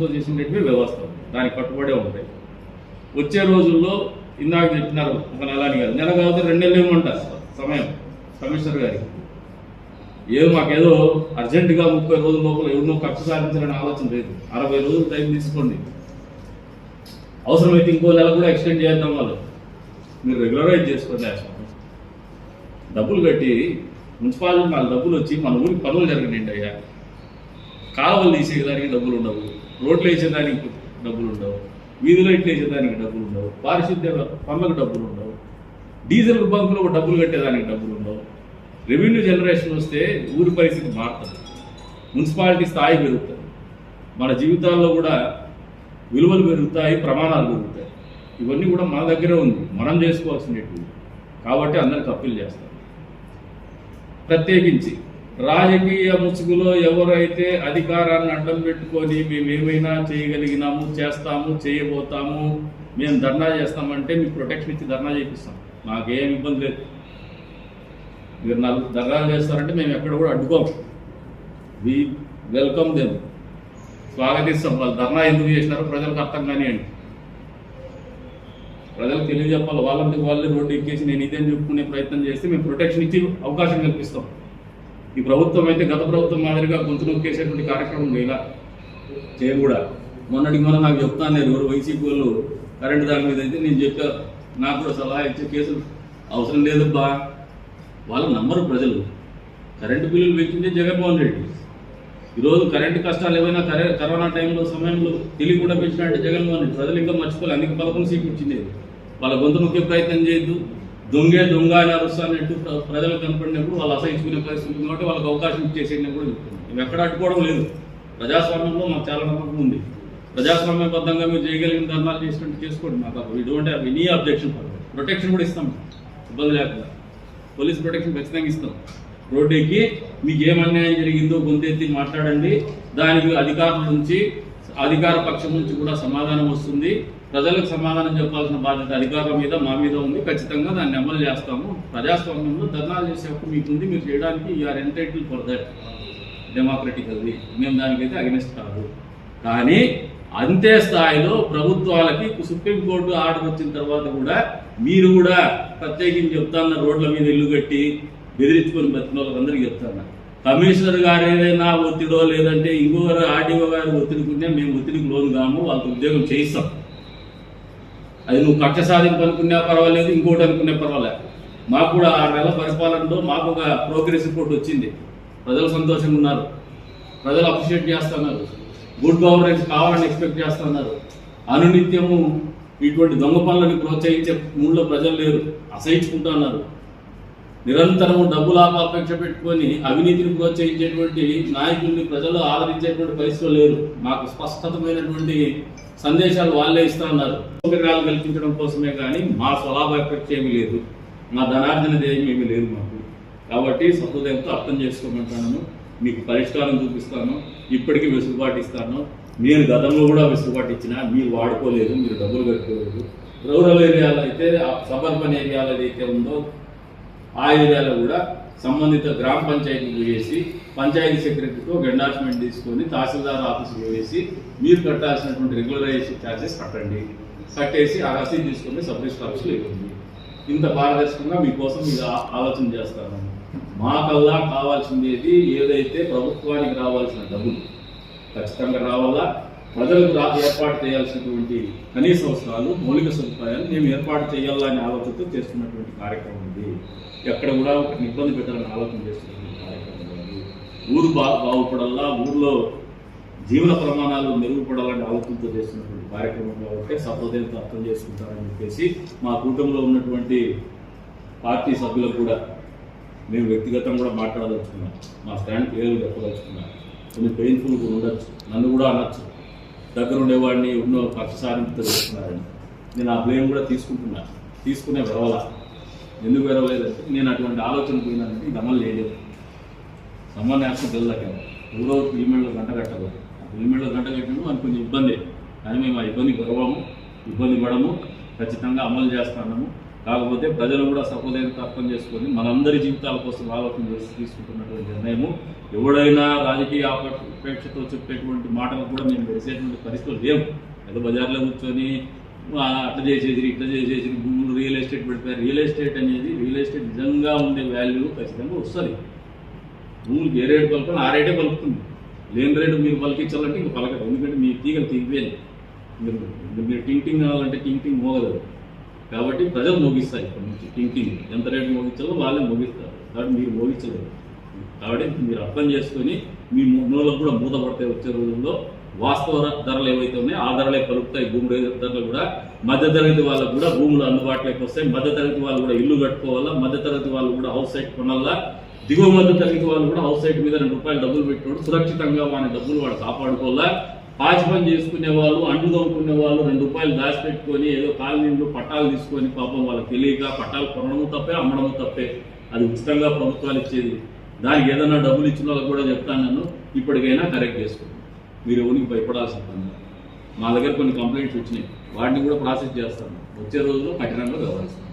ఆలోచనతో చేసినటువంటి వ్యవస్థ దానికి కట్టుబడే ఉంటాయి. వచ్చే రోజుల్లో ఇందాక చెప్పినారు ఒక నెలని కాదు నెల కాదు రెండు నెలలు ఏమంటారు సమయం. కమిషనర్ గారికి. ఏదో మాకేదో అర్జెంటుగా ముప్పై రోజుల లోపల ఎవరినో ఖర్చు సాధించాలనే ఆలోచన లేదు. అరవై రోజులు టైం తీసుకోండి. అవసరమైతే ఇంకో నెల కూడా ఎక్స్టెండ్ చేద్దాం వాళ్ళు. మీరు రెగ్యులరైజ్ చేసుకోండి డబ్బులు కట్టి మున్సిపాలిటీ వాళ్ళ డబ్బులు వచ్చి మన ఊరికి పనులు జరగండి అయ్యా. కాలువలు తీసేయడానికి డబ్బులు ఉండవు. రోడ్లు వేసేదానికి డబ్బులు ఉండవు వీధులు లైట్లు వేసేదానికి డబ్బులు ఉండవు పారిశుద్ధ్య పనులకు డబ్బులు ఉండవు డీజిల్ బంకులకు డబ్బులు కట్టేదానికి డబ్బులు ఉండవు రెవెన్యూ జనరేషన్ వస్తే ఊరి పరిస్థితి మారుతుంది. మున్సిపాలిటీ స్థాయి పెరుగుతుంది. మన జీవితాల్లో కూడా విలువలు పెరుగుతాయి ప్రమాణాలు పెరుగుతాయి. ఇవన్నీ కూడా మన దగ్గరే ఉంది. మనం చేసుకోవాల్సినవి కాబట్టి అందరికి అప్పీల్ చేస్తాం. ప్రత్యేకించి రాజకీయ ముసుగులో ఎవరైతే అధికారాన్ని అడ్డం పెట్టుకొని మేము ఏమైనా చేయగలిగినాము చేస్తాము చేయబోతాము మేము ధర్నా చేస్తామంటే మీకు ప్రొటెక్షన్ ఇచ్చి ధర్నా చేపిస్తాం. మాకేం ఇబ్బంది లేదు. మీరు నలుగురు ధర్నాలు చేస్తారంటే మేము ఎక్కడ కూడా అడ్డుకోం. We welcome them స్వాగతిస్తాం. వాళ్ళు ధర్నా ఎందుకు చేసినారో ప్రజలకు అర్థం కానివ్వండి. ప్రజలకు తెలియజెప్పాలి. వాళ్ళందుకు వాళ్ళే రోడ్డు ఎక్కేసి నేను ఇదేం చెప్పుకునే ప్రయత్నం చేస్తే మేము ప్రొటెక్షన్ ఇచ్చి అవకాశం కల్పిస్తాం. ఈ ప్రభుత్వం అయితే గత ప్రభుత్వం మాదిరిగా గొంతు నొక్కేసేటువంటి కార్యక్రమం ఇలా చేయరు కూడా మొన్నటికి మొన్న నాకు చెప్తాను నేను ఎవరు వైసీపీ వాళ్ళు కరెంటు దాని మీద అయితే నేను చెప్పా నాకు కూడా సలహా ఇచ్చే కేసులు అవసరం లేదబ్బా. వాళ్ళ నమ్మరు ప్రజలు. కరెంటు బిల్లులు పెంచిందే జగన్మోహన్ రెడ్డి. ఈరోజు కరెంటు కష్టాలు ఏమైనా కరే కరోనా టైంలో సమయంలో తెలియకుండా పెంచినట్టు జగన్మోహన్ రెడ్డి ప్రజలు ఇంకా మర్చిపోలేదు అందుకే పదకొండు సీట్లు వాళ్ళ గొంతు నొక్కే ప్రయత్నం చేయొద్దు. దొంగే దొంగ అని అరుస్తానంటూ ప్ర- ప్రజలు కనపడినప్పుడు వాళ్ళు అసహించుకునే పరిస్థితి ఉంది కాబట్టి వాళ్ళకి అవకాశం ఇచ్చేసేయని కూడా చెప్తున్నాం. ఇవి ఎక్కడ అడ్డుకోవడం లేదు. ప్రజాస్వామ్యంలో మాకు చాలా నమ్మకం ఉంది. ప్రజాస్వామ్యబద్ధంగా మీరు చేయగలిగిన ధర్నాలు చేసినట్టు చేసుకోండి. మాకు we don't have any objection protection కూడా ఇస్తాం. ఇబ్బంది లేకుండా. పోలీస్ ప్రొటెక్షన్ ఖచ్చితంగా ఇస్తాం. రోడ్డు ఎక్కి మీకు ఏం అన్యాయం జరిగిందో గొంతెత్తి మాట్లాడండి. దానికి అధికారుల నుంచి అధికార పక్షం నుంచి కూడా సమాధానం వస్తుంది. ప్రజలకు సమాధానం చెప్పాల్సిన బాధ్యత అధికారుల మీద మా మీద ఉంది. ఖచ్చితంగా దాన్ని అమలు చేస్తాము. ప్రజాస్వామ్యంలో ధర్నాలు చేసే హక్కు మీకుంది. మీరు చేయడానికి you are entitle for that democratically మేము దానికైతే అగెనిస్ట్ కాదు. కానీ అంతే స్థాయిలో ప్రభుత్వాలకి సుప్రీంకోర్టు ఆర్డర్ వచ్చిన తర్వాత కూడా మీరు కూడా ప్రత్యేకించి చెప్తాన్న రోడ్ల మీద ఇల్లు కట్టి బెదిరించుకొని బతికిన వాళ్ళందరికీ చెప్తాను కమిషనర్ గారు ఏదైనా ఒత్తిడో లేదంటే ఇంకొకరు ఆర్డీఓ గారు ఒత్తిడికుంటే మేము ఒత్తిడికి లోన్ కాము వాళ్ళకి ఉద్యోగం చేయిస్తాం. అది నువ్వు కక్ష సాధింపు అనుకున్నా పర్వాలేదు ఇంకోటి అనుకునే పర్వాలేదు. మాకు కూడా ఆరు నెలల పరిపాలనలో మాకు ఒక ప్రోగ్రెస్ రిపోర్ట్ వచ్చింది. ప్రజలు సంతోషంగా ఉన్నారు. ప్రజలు అప్రిషియేట్ చేస్తున్నారు. గుడ్ గవర్నెన్స్ కావాలని ఎక్స్పెక్ట్ చేస్తున్నారు. అనునిత్యము ఇటువంటి దొంగ పనులను ప్రోత్సహించే మూడులో ప్రజలు లేరు. అసహించుకుంటున్నారు నిరంతరము డబ్బులు అపేక్ష పెట్టుకొని అవినీతిని ప్రోత్సహించేటువంటి నాయకుల్ని ప్రజలు ఆదరించేటువంటి పరిస్థితులు లేరు. మాకు స్పష్టతమైనటువంటి సందేశాలు వాళ్ళే ఇస్తా ఉన్నారు. సౌకర్యాలు కల్పించడం కోసమే కానీ మా స్వలాభాపేక్ష ఏమీ లేదు. మా ధనార్జన ధ్యేయం ఏమీ లేదు మాకు. కాబట్టి సహృదయంతో అర్థం చేసుకోమంటాను. మీకు పరిష్కారం చూపిస్తాను. ఇప్పటికీ వెసులుబాటు ఇస్తాను. నేను గతంలో కూడా వెసులుబాటు ఇచ్చినా మీరు వాడుకోలేదు మీరు డబ్బులు కట్టుకోలేదు. రూరల్ ఏరియాలో అయితే సబర్బన్ ఏరియాలో ఏదైతే ఉందో ఆ ఏరియాలో కూడా సంబంధిత గ్రామ పంచాయతీకి వేసి పంచాయతీ సెక్రటరీతో ఒక ఎండార్స్మెంట్ తీసుకొని తహసీల్దార్ ఆఫీసులో వేసి మీరు కట్టాల్సినటువంటి రెగ్యులరైజేషన్ ఛార్జెస్ కట్టండి. కట్టేసి ఆ రసీదు తీసుకొని సబ్ రిజిస్టర్ ఆఫీస్లో ఇవ్వండి. ఇంత పారదర్శకంగా మీకోసం మీరు ఆలోచన చేస్తాను మాకల్లా కావాల్సింది ఏదైతే ప్రభుత్వానికి రావాల్సిన డబ్బులు ఖచ్చితంగా రావాలా? ప్రజలకు ఏర్పాటు చేయాల్సినటువంటి కనీస అవసరాలు మౌలిక సదుపాయాలు మేము ఏర్పాటు చేయాలనే ఆలోచనతో చేస్తున్నటువంటి కార్యక్రమం ఇది. ఎక్కడ కూడా ఒక ఇబ్బంది పెట్టాలని ఆలోచన చేస్తున్నటువంటి కార్యక్రమం కాదు ఊరు బా బాగుపడల్లా ఊర్లో జీవన ప్రమాణాలు మెరుగుపడాలని ఆలోచనతో చేస్తున్నటువంటి కార్యక్రమం కాబట్టి సహృదయంతో అర్థం చేసుకుంటారని చెప్పేసి మా కూటమిలో ఉన్నటువంటి పార్టీ సభ్యులకు కూడా మేము వ్యక్తిగతంగా కూడా మాట్లాడదలుచుకున్నాం. మా స్టాండ్ పేరు చెప్పదలుచుకున్నాం. కొన్ని పెయిన్ఫుల్ కూడా ఉండొచ్చు. నన్ను కూడా అనొచ్చు. దగ్గర ఉండేవాడిని ఎన్నో పక్ష సాధింపుతో చేస్తున్నారని నేను ఆ బ్లేమ్ కూడా తీసుకుంటున్నా. తీసుకునే వెరవల. ఎందుకు విరవలేదంటే నేను అటువంటి ఆలోచన పోయినానంటే ఇది అమలు చేయలేదు సమ్మర్ నేషనల్ వెళ్ళలేక ఎవరో ఫిల్మెంట్లో గంట కట్టలేదు ఆ ఫిల్మెంట్లో గంట కట్టడం మనకు కొంచెం ఇబ్బంది. కానీ మేము ఆ ఇబ్బంది గొడవము ఇబ్బంది పడము ఖచ్చితంగా అమలు చేస్తున్నాము కాకపోతే ప్రజలు కూడా సహోదయంతో అర్థం చేసుకొని మనందరి జీవితాల కోసం ఆలోచన చేసి తీసుకుంటున్నటువంటి నిర్ణయము. ఎవడైనా రాజకీయ ఆప- చెప్పేటువంటి మాటలు కూడా మేము వెలిసేటువంటి పరిస్థితులు లేవు. ఏదో బజార్లో కూర్చొని అట్ట అట్లా చేసేసి ఇట్లా చేసేసి భూములు రియల్ ఎస్టేట్ పెడిపోయారు రియల్ ఎస్టేట్ అనేది రియల్ ఎస్టేట్ నిజంగా ఉండే వాల్యూ ఖచ్చితంగా వస్తుంది. భూములు ఏ రేటు పలుకుని ఆ రేటే పలుకుతుంది లేని రేటు మీరు పలికించాలంటే ఇంకా పలకదు ఎందుకంటే మీ తీగలు తీగిపోయాయి మీరు మీరు టింగ్ టింగ్ అనాలంటే టింగ్ టింగ్ మోగదు. కాబట్టి ప్రజలు మోగిస్తారు ఇప్పటి నుంచి. థింకింగ్ ఎంత రేటు మోగించాలో వాళ్ళే మోగిస్తారు. కాబట్టి మీరు మోగించలేదు కాబట్టి మీరు అర్థం చేసుకొని మీ నోళ్ళకు కూడా మూతపడతాయి వచ్చే రోజుల్లో వాస్తవ ధరలు ఏవైతే ఉన్నాయో ఆ ధరలే కలుపుతాయి. భూమి ధరలు కూడా మధ్యతరగతి వాళ్ళకు కూడా భూములు అందుబాటులోకి వస్తాయి. మధ్యతరగతి వాళ్ళు కూడా ఇల్లు కట్టుకోవాలా? మధ్యతరగతి వాళ్ళు కూడా హౌస్ సైట్ కొనాలా? దిగువ మధ్య తరగతి వాళ్ళు కూడా హౌస్ సైట్ మీద రెండు రూపాయలు డబ్బులు పెట్టుకోవడం సురక్షితంగా వాని డబ్బులు వాడు కాపాడుకోవాలా? పాచి పని చేసుకునే వాళ్ళు అంటు తవ్వుకునే వాళ్ళు రెండు రూపాయలు దాచిపెట్టుకొని ఏదో కాలనీళ్ళు పట్టాలు తీసుకొని పాపం వాళ్ళకి తెలియక పట్టాలు కొనడము తప్పే అమ్మడము తప్పే. అది ఉచితంగా ప్రభుత్వాలు ఇచ్చేది. దానికి ఏదైనా డబ్బులు ఇచ్చిన వాళ్ళకి కూడా చెప్తాను నన్ను ఇప్పటికైనా కరెక్ట్ చేసుకోండి. మీరు ఎవరికి భయపడాల్సిన పని మా దగ్గర కొన్ని కంప్లైంట్స్ వచ్చినాయి. వాటిని కూడా ప్రాసెస్ చేస్తాను. వచ్చే రోజుల్లో కఠినంగా వ్యవహరిస్తాను.